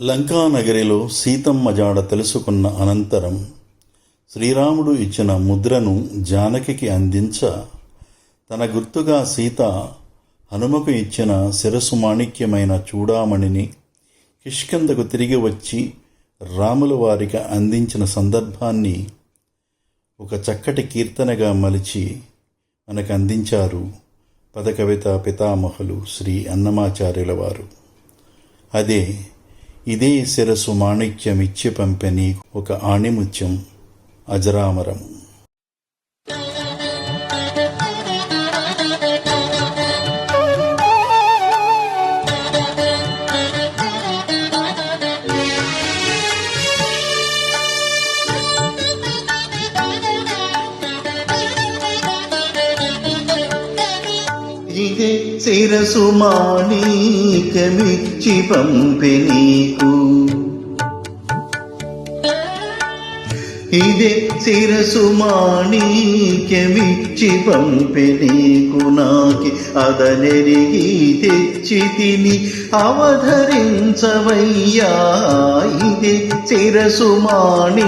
లంకానగరిలో సీతమ్మ జాడ తెలుసుకున్న అనంతరం శ్రీరాముడు ఇచ్చిన ముద్రను జానకికి అందించ తన గుర్తుగా సీత హనుమకు ఇచ్చిన శిరసు మాణిక్యమైన చూడామణిని కిష్కందకు తిరిగి వచ్చి రాముల వారికి అందించిన సందర్భాన్ని ఒక చక్కటి కీర్తనగా మలిచి మనకు అందించారు పదకవిత పితామహులు శ్రీ అన్నమాచార్యుల వారు. అదే ఇదే శిరసు మాణిక్యమిచ్చి పంపెని ఒక ఆణిముత్యం అజరామరం ఇదే శిరసు మాణికమిచ్చి పంపె నీకు. ఇదే శిరసు మాణిక్యమిచ్చి పంపె నాకి అదనెరిగి తెచ్చి తిని అవధరించవయ్యా. ఇదే శిరసు మాణిక్యమిచ్చి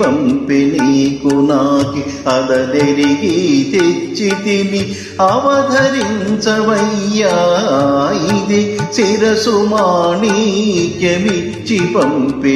పంపె నాకి అదనెరిగి తెచ్చి తిని అవధరించవయ్యా. ఇది శిరసు మాణిక్యమిచ్చి పంపె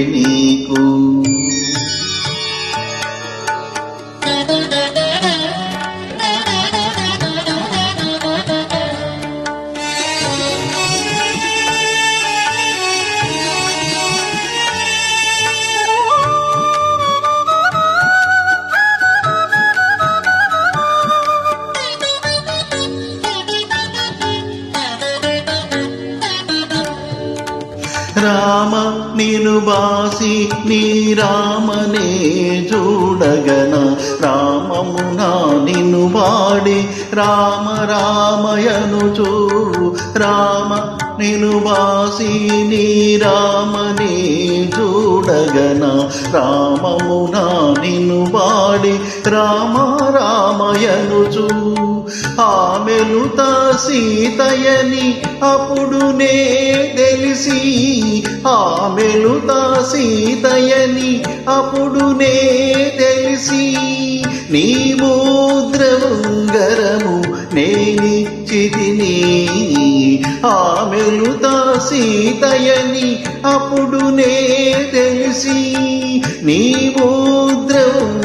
రామ నేను బాసి నీ రామనే చూడగనా? రామమున నిన్ను వాడి రామ రామయను చూ రామ నిను బాసి నీ రామనే చూడగన. రామమున నిన్ను వాడి రామ రామయను చూ ఆమెలుత సీతయని అప్పుడు నే తెలిసి. ఆమెలుత సీతయని అప్పుడు నే తెలిసి నీ ముద్రముంగరము నేనిచ్చితిని ఆమెలుత సీతయని అప్పుడు నే తెలిసి నీ ముద్రముంగరము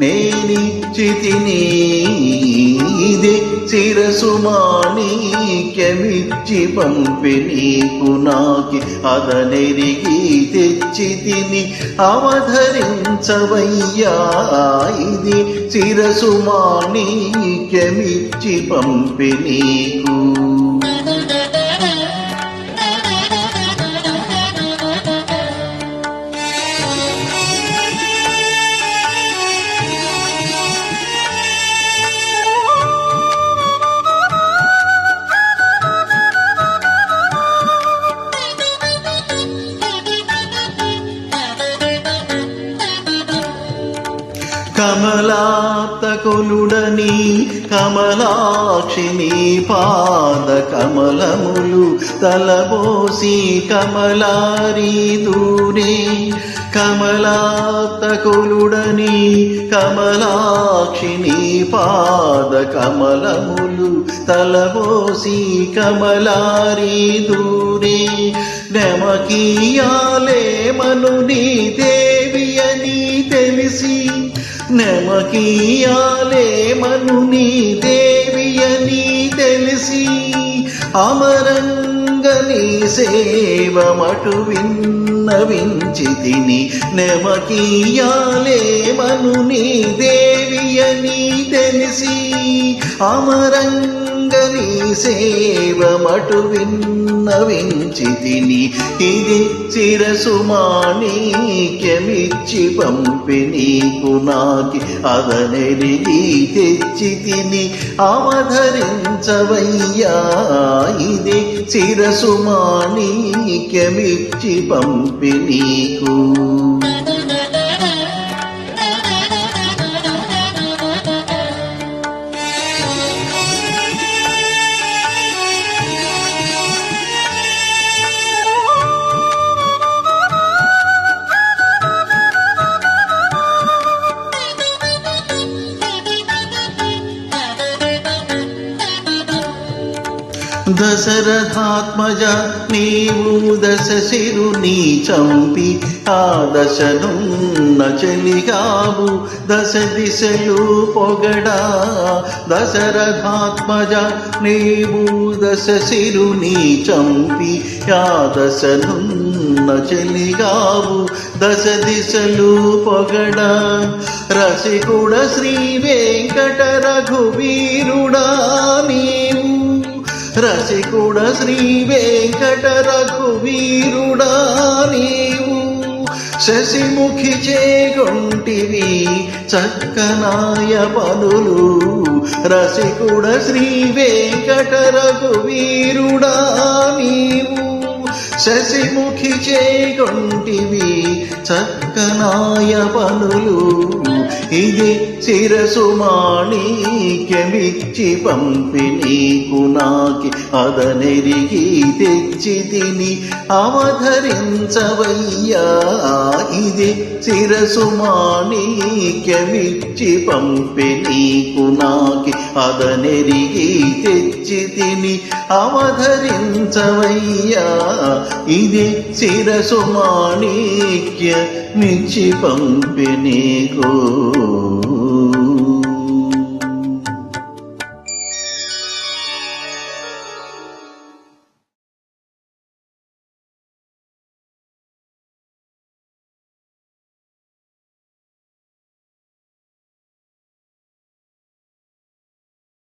నేనిచ్చితిని ఇదే శిరసు మాణిక్యమిచ్చి పంపి నీకు నాకి. అదనెరిగి తెచ్చి తిని అవధరించవయ్యా ఇది. శిరసు మాణిక్యమిచ్చి పంపి నీకు. కమలాతకులుడని కమలాక్షిని పాద కమలములు తలబోసి కమలారి దూరే. కమలాత కొలుడని కమలాక్షిని పాద కమలములు తలబోసి కమలారి దూరే. నెమకీయాలే మనుని దేవి నెమకీయాలే మనుని దేవి అని తెలిసి అమరంగని సేవమటు విన్నవించి తిని నెమకీయాలే మనుని దేవి అని తెలిసి అమరంగని సేవమటు విన్నవించి తిని ఇది శిరసు మాణిక్యమిచ్చి పంపి నీకు నాకి అదనెరిగి తెచ్చి తిని అవధరించవయ్యా ఇది శిరసు మాణిక్యమిచ్చి పంపి నీకు. దశరథాత్మజ నీవు దశ శిరుని చంపి ఆ దశనున్న చెలిగావు దశ దిశలు పొగడా. దశరథాత్మజ నీవు దశ శిరుని చంపి ఆ దశనున్న చెలిగావు దశ దిశలు పొగడా. రసికుడ శ్రీ వెంకట రఘువీరుడా నీవు రసికుడ శ్రీ వెంకట రఘువీరుడా నీవు. శశిముఖి చేగుంటివి చక్కనాయ పనులు రసికుడ శ్రీ వెంకట రఘువీరుడా నీవు. శశిముఖి చేగుంటివి చక్కనాయ పనులు ఇది శిరసు మాణిక్యమిచ్చి పంపి నీకు నాకి అదనెరిగి తెచ్చి తిని అవధరించవయ్యా. ఇది శిరసు మాణిక్యమిచ్చి పంపి నీకు నాకి అదనెరిగి తెచ్చి తిని అవధరించవయ్యా. ఇది శిరసు మాణిక్య మించి పంపి నీకు